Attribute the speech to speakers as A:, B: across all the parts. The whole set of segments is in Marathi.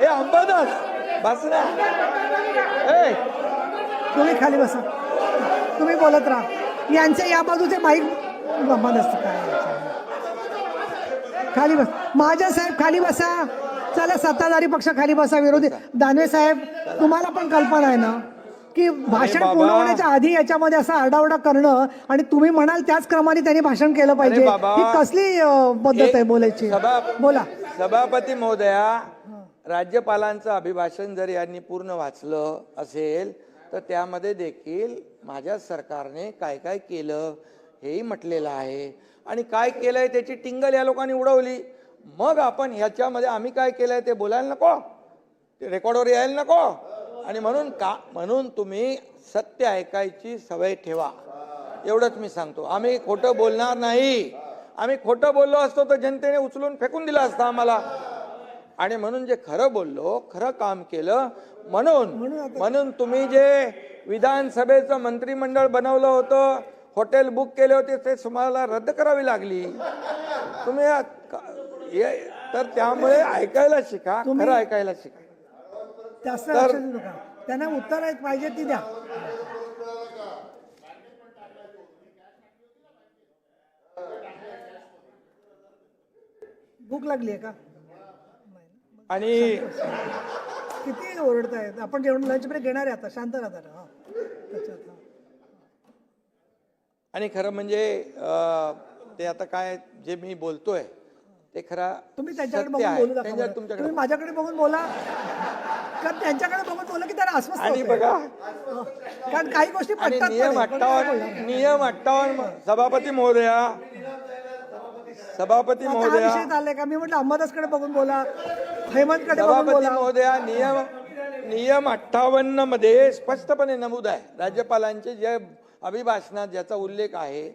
A: ए अंबादास बस ना. ए
B: तुम्ही खाली बसा. तुम्ही बोलत राहा. यांच्या या बाजूचे माईक काय याच्यामध्ये. खाली बस. माझ्या साहेब खाली बसा. चला सत्ताधारी पक्ष खाली बसा विरोधी. दानवे साहेब तुम्हाला पण कल्पना आहे ना की भाषण. पूर्ण होण्याच्या आधी याच्यामध्ये असा आरडाओरडा करणं आणि तुम्ही म्हणाल त्याच क्रमाने त्यांनी भाषण केलं पाहिजे. ही कसली पद्धत आहे बोलायची? बोला.
A: सभापती महोदया राज्यपालांचं अभिभाषण जर यांनी पूर्ण वाचलं असेल तर त्यामध्ये देखील माझ्या सरकारने काय काय केलं हेही म्हटलेलं आहे. आणि काय केलंय त्याची टिंगल या लोकांनी उडवली. मग आपण ह्याच्यामध्ये आम्ही काय केलंय ते बोलायला नको. ते रेकॉर्डवर यायला नको. आणि म्हणून का म्हणून तुम्ही सत्य ऐकायची सवय ठेवा. एवढंच मी सांगतो. आम्ही खोटं बोलणार नाही. आम्ही खोटं बोललो असतो तर जनतेने उचलून फेकून दिलं असतं आम्हाला. आणि म्हणून जे खरं बोललो खरं काम केलं म्हणून म्हणून तुम्ही जे विधानसभेचं मंत्रिमंडळ बनवलं होतं हॉटेल बुक केले होते ते तुम्हाला रद्द करावी लागली. तुम्ही तर त्यामुळे ऐकायला शिका खरं ऐकायला शिका.
B: जास्त त्यांना उत्तर आहेत पाहिजे ती द्या. भूक लागली आहे का?
A: आणि
B: किती ओरडतायत आपण जेवण लंच ब्रेक घेणार आहे आता शांत राहता ना.
A: आणि खरं म्हणजे अं, ते आता काय जे मी बोलतोय ते खरा
B: तुम्ही त्यांच्याकडे
A: सत्य
B: बघून
A: आहे.
B: बोलू नका
A: त्यांच्या-
B: बरं.
A: तुमच्याकडे
B: तुम्ही माझ्याकडे बघून बोला कारण त्यांच्याकडे बघून बोला की त्यांना अस्वस्थ
A: आणि
B: होतंय.
A: बघा.
B: कारण काही गोष्टी
A: आणि
B: पटतात पण
A: नियम.
B: पण?
A: अठ्ठावन्न नियम अठ्ठावन्न सभापती महोदया सभापती
B: आता हा
A: महोदया
B: विषय चाललाय का मी म्हटलं अंबादासकडे बघून बोला हेमंतकडे बघून
A: सभापती
B: बोला
A: महोदया नियम नियम अठ्ठावन्नमध्ये स्पष्टपणे नमूद आहे. राज्यपालांचे जे अभिभाषणात ज्याचा उल्लेख आहे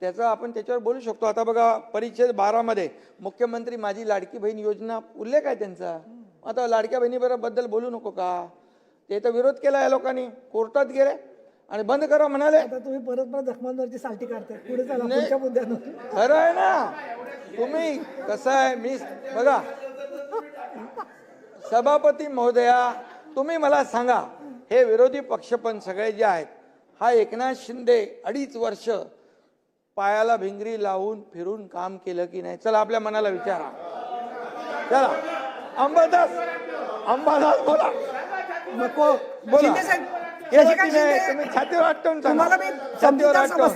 A: त्याचा आपण त्याच्यावर बोलू शकतो. आता बघा परिच्छेद बारा मध्ये मुख्यमंत्री माझी लाडकी बहीण योजना उल्लेख आहे त्यांचा. आता लाडक्या बहिणीबद्दल बोलू नको का? ते तर विरोध केला या लोकांनी. कोर्टात गेले आणि बंद करा म्हणाले.
B: आता तुम्ही परत परत जखमांवरची साल्टी काढताय. पुढे चला पुढच्या मुद्द्यानं
A: खरं आहे ना. तुम्ही कसं आहे मी बघा सभापती महोदया तुम्ही मला सांगा हे विरोधी पक्ष पण सगळे जे आहेत हा एकनाथ शिंदे अडीच वर्ष पायाला भिंगरी लावून फिरून काम केलं की नाही चला आपल्या मनाला विचारा चला अंबादास अंबादास बोला
B: नको
A: बोला. तुम्ही छातीवर आटवून सांगा. छातीवर आटवून.